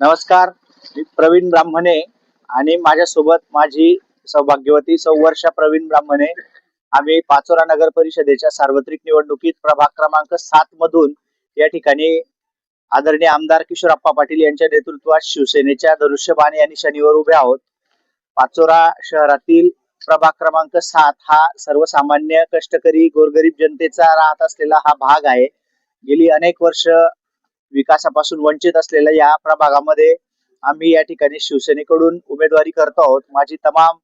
नमस्कार मी प्रवीण ब्राह्मणे आणि माझ्यासोबत माझी सौभाग्यवती सौ वर्षा प्रवीण ब्राह्मणे. आम्ही पाचोरा नगर परिषदेच्या सार्वत्रिक निवडणुकीत प्रभाग क्रमांक सात मधून या ठिकाणी आदरणीय आमदार किशोरप्पा पाटील यांच्या नेतृत्वात शिवसेनेच्या धनुष्यबाण आणि शनिवार उभे आहोत. पाचोरा शहरातील प्रभाग क्रमांक सात हा सर्वसामान्य कष्टकरी गोरगरीब जनतेचा राहत असलेला हा भाग आहे. गेली अनेक वर्ष विकासापासून वंचित असलेल्या या प्रभागामध्ये आम्ही या ठिकाणी शिवसेनेकडून उमेदवारी करतो आहोत. माझी तमाम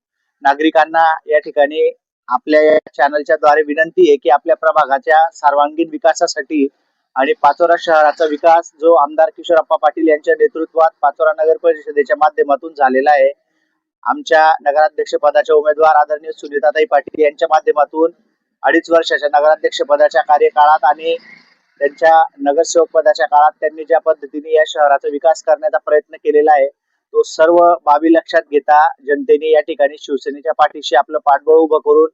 नागरिकांना या ठिकाणी आपल्या या चॅनलच्या द्वारे विनंती आहे की आपल्या प्रभागाच्या सर्वांगीण विकासासाठी आणि पाचोरा शहराचा विकास जो आमदार किशोरप्पा पाटील यांच्या नेतृत्वात पाचोरा नगर परिषदेच्या माध्यमातून झालेला आहे. आमच्या नगराध्यक्ष पदाच्या उमेदवार आदरणीय सुनीताताई पाटील यांच्या माध्यमातून अडीच वर्षाच्या नगराध्यक्ष पदाच्या कार्यकाळात आणि त्यांच्या नगरसेवक पदाच्या काळात त्यांनी ज्या पद्धतीने या शहराचा विकास करण्याचा प्रयत्न केलेला आहे तो सर्व बाबी लक्षात घेता जनतेने या ठिकाणी शिवसेनेच्या पाठीशी आपलं पाठबळ उभं करून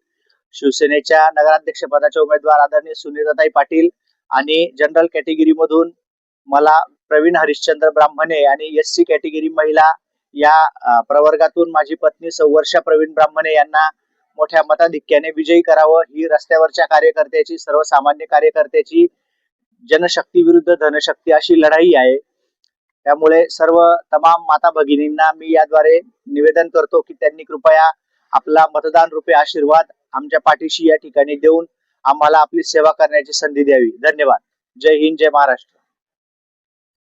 शिवसेनेच्या नगराध्यक्ष पदाचे उमेदवार आदरणीय सुनीताताई पाटील आणि जनरल कॅटेगरीमधून मला प्रवीण हरिश्चंद्र ब्राह्मणे आणि एस सी कॅटेगरी महिला या प्रवर्गातून माझी पत्नी सौवर्षा प्रवीण ब्राह्मणे यांना मोठ्या मताधिक्याने विजयी करावं ही रस्त्यावरच्या कार्यकर्त्याची सर्वसामान्य कार्यकर्त्याची जनशक्ती विरुद्ध धनशक्ती अशी लढाई आहे. त्यामुळे सर्व तमाम माता भगिनींना मी याद्वारे निवेदन करतो की त्यांनी कृपया आपला मतदान रूपे आशीर्वाद आमच्या पाठीशी या ठिकाणी देऊन आम्हाला आपली सेवा करण्याची संधी द्यावी. धन्यवाद. जय हिंद जय महाराष्ट्र.